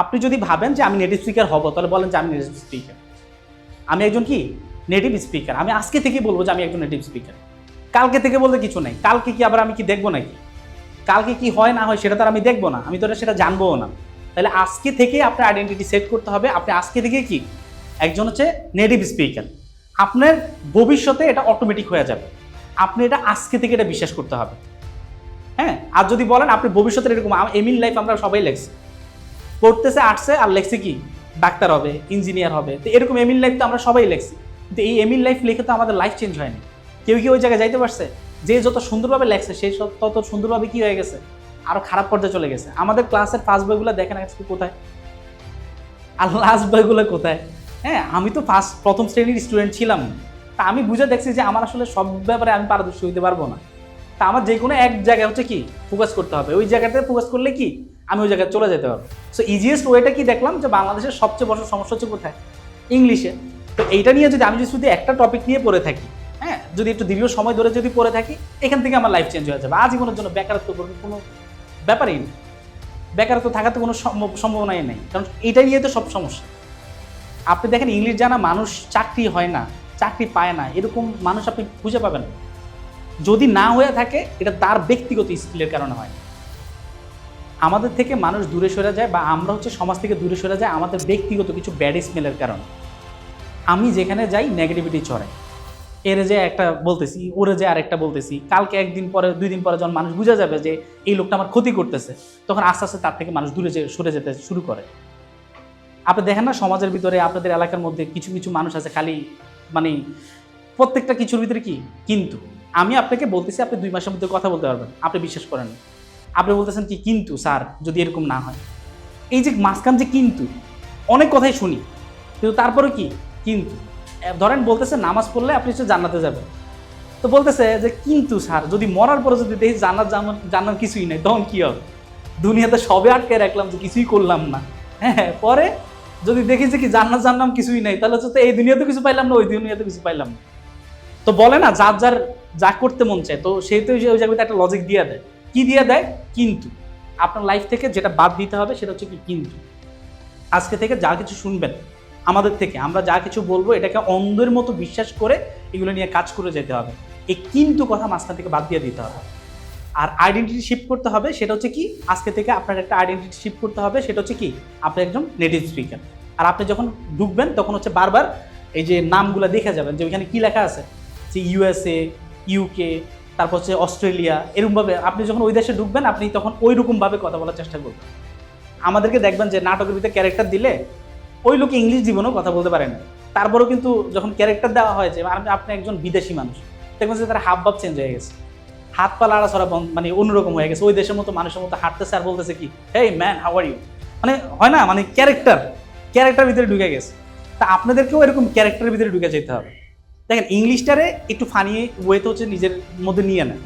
আপনি যদি ভাবেন যে আমি নেটিভ স্পিকার হব, তাহলে বলেন যে আমি নেটিভ স্পিকার আমি একজন কি? নেটিভ স্পিকার আমি আজকে থেকে বলব যে আমি একজন নেটিভ স্পিকার কালকে থেকে বলতে কিছু নাই। কালকে কি আবার আমি কি দেখব নাকি? কালকে কি হয়, না হয়, সেটা তো আমি দেখব না। আমি তো সেটা জানব না। তাহলে আজকে থেকে আপনার আইডেন্টিটি সেট করতে হবে। আপনি আজকে থেকে কি? একজন হচ্ছে নেটিভ স্পিকার আপনার ভবিষ্যতে এটা অটোমেটিক হয়ে যাবে। আপনি এটা আজকে থেকে এটা বিশ্বাস করতে হবে। হ্যাঁ? আর যদি বলেন আপনি ভবিষ্যতে এরকম এমিল লাইফ আমরা সবাই লেখছি পড়তেছে আর্টসে আর লেখছে কি? ডাক্তার হবে ইঞ্জিনিয়ার হবে। তো এরকম এমিল লাইফ তো আমরা সবাই লেখছি। কিন্তু এই এমিল লাইফ লিখে তো আমাদের লাইফ চেঞ্জ হয়নি। কেউ কি ওই জায়গায় যাইতে পারছে, যে যত সুন্দরভাবে লেখছে সেই তত সুন্দরভাবে কি হয়ে গেছে? আরও খারাপ পর্যায়ে চলে গেছে। আমাদের ক্লাসের ফার্স্ট বইগুলো দেখেন আজকে কোথায়? আর লাস্ট বইগুলো কোথায়? হ্যাঁ আমি তো ফার্স্ট প্রথম শ্রেণির স্টুডেন্ট ছিলাম। তা আমি বুঝে দেখছি যে আমার আসলে সব ব্যাপারে আমি পারদর্শী হইতে পারব না। তা আমার যে কোনো এক জায়গায় হচ্ছে কি? ফোকাস করতে হবে। ওই জায়গাতে ফোকাস করলে কি? আমি ওই জায়গায় চলে যেতে পারব। সো ইজিয়েস্ট ওয়েটা কি দেখলাম? যে বাংলাদেশের সবচেয়ে বড় সমস্যা হচ্ছে কোথায়? ইংলিশে তো এইটা নিয়ে যদি আমি যদি শুধু একটা টপিক নিয়ে পড়ে থাকি হ্যাঁ? যদি একটু দীর্ঘ সময় ধরে যদি পড়ে থাকি, এখান থেকে আমার লাইফ চেঞ্জ হয়ে যাবে। আজীবনের জন্য বেকারত্ব করবে কোনো ব্যাপারই নেই বেকারত্ব থাকার তো কোনো সম্ভ- সম্ভাবনাই নেই। কারণ এইটা নিয়ে তো সব সমস্যা। আপনি দেখেন ইংলিশ জানা মানুষ চাকরি হয় না, চাকরি পায় না। এরকম মানুষ আপনি খুঁজে পাবেন। যদি না হয়ে থাকে, এটা তার ব্যক্তিগত স্কিলের কারণে হয়। আমাদের থেকে মানুষ দূরে সরে যায় বা আমরা হচ্ছে সমাজ থেকে দূরে সরে যায়, আমাদের ব্যক্তিগত কিছু ব্যাড স্মেলের কারণে। আমি যেখানে যাই নেগেটিভিটি ছড়াই এরে যে একটা বলতেছি, ওরে যে আরেকটা বলতেছি, কালকে একদিন পরে, দুই দিন পরে যখন মানুষ বুঝে যাবে যে এই লোকটা আমার ক্ষতি করতেছে, তখন আস্তে আস্তে তার থেকে মানুষ দূরে সরে যেতে শুরু করে। আপনি দেখেন না সমাজের ভিতরে, আপনাদের এলাকার মধ্যে কিছু কিছু মানুষ আছে খালি মানে প্রত্যেকটা কিছুর ভিতরে কি? কিন্তু, আমি আপনাকে বলতেছি, আপনি দুই মাসের মধ্যে কথা বলতে পারবেন, আপনি বিশ্বাস করেন। আপনি বলতেছেন কি কিন্তু, স্যার, যদি এরকম না হয়। এই যে মাঝখান যে কিন্তু, অনেক কথাই শুনি, কিন্তু তারপরে কি? কিন্তু। ধরেন বলতেছে নামাজ পড়লে আপনি সে জান্নাতে যাবেন। তো বলতেছে যে কিন্তু, স্যার, যদি মরার পরে যদি দেখি জান্নাত জান্নাত কিছুই নেই, তখন কি হবে? দুনিয়াতে সবে আটকে রাখলাম যে কিছুই করলাম না। হ্যাঁ পরে যদি দেখি যে কি জান্নাত জান্নাম কিছুই নেই, তাহলে হচ্ছে এই দুনিয়াতে কিছু পাইলাম না, ওই দুনিয়াতে কিছু পাইলাম না। তো বলে না, যার যার যা করতে মন চায়, তো সেই তো ওই জায়গাতে একটা লজিক দিয়ে দেয়। কি দিয়ে দেয়? কিন্তু। আপনার লাইফ থেকে যেটা বাদ দিতে হবে সেটা হচ্ছে কি কিন্তু। আজকে থেকে যা কিছু শুনবেন আমাদের থেকে, আমরা যা কিছু বলব এটাকে অন্ধের মতো বিশ্বাস করে এগুলো নিয়ে কাজ করে যেতে হবে। এই কিন্তু কথা মাঝখান থেকে বাদ দিয়ে দিতে হবে। আর আইডেন্টিটি শিফট করতে হবে সেটা হচ্ছে কি, আজকে থেকে আপনার একটা আইডেন্টিটি শিফট করতে হবে সেটা হচ্ছে কি, আপনি একজন নেটিভ স্পিকার আর আপনি যখন ঢুকবেন তখন হচ্ছে বারবার এই যে নামগুলো দেখে যাবেন যে ওইখানে কী লেখা আছে? যে ইউএসএ ইউকে তারপর হচ্ছে অস্ট্রেলিয়া, এরকমভাবে আপনি যখন ওই দেশে ঢুকবেন, আপনি তখন ওই রকমভাবে কথা বলার চেষ্টা করবেন। আমাদেরকে দেখবেন যে নাটকের ভিতরে ক্যারেক্টার দিলে ওই লোকে ইংলিশ জীবনেও কথা বলতে পারে না। তারপরেও কিন্তু যখন ক্যারেক্টার দেওয়া হয় যে আপনি- একজন বিদেশি মানুষ। দেখবেন যে তার হাব ভাব চেঞ্জ হয়ে গেছে। হাত পা বন্ধ মানে অন্যরকম হয়ে গেছে। ওই দেশের মতো মানুষের মতো হাঁটতেছে আর বলতেছে কি hey man how are you মানে হয় না মানে ক্যারেক্টার ক্যারেক্টার ভিতরে ঢুকে গেছে। তা আপনাদেরকেও এরকম ক্যারেক্টারের ভিতরে ঢুকে যেতে হবে। দেখেন ইংলিশটারে একটু ফানি ওয়েতে হচ্ছে নিজের মধ্যে নিয়ে নেন।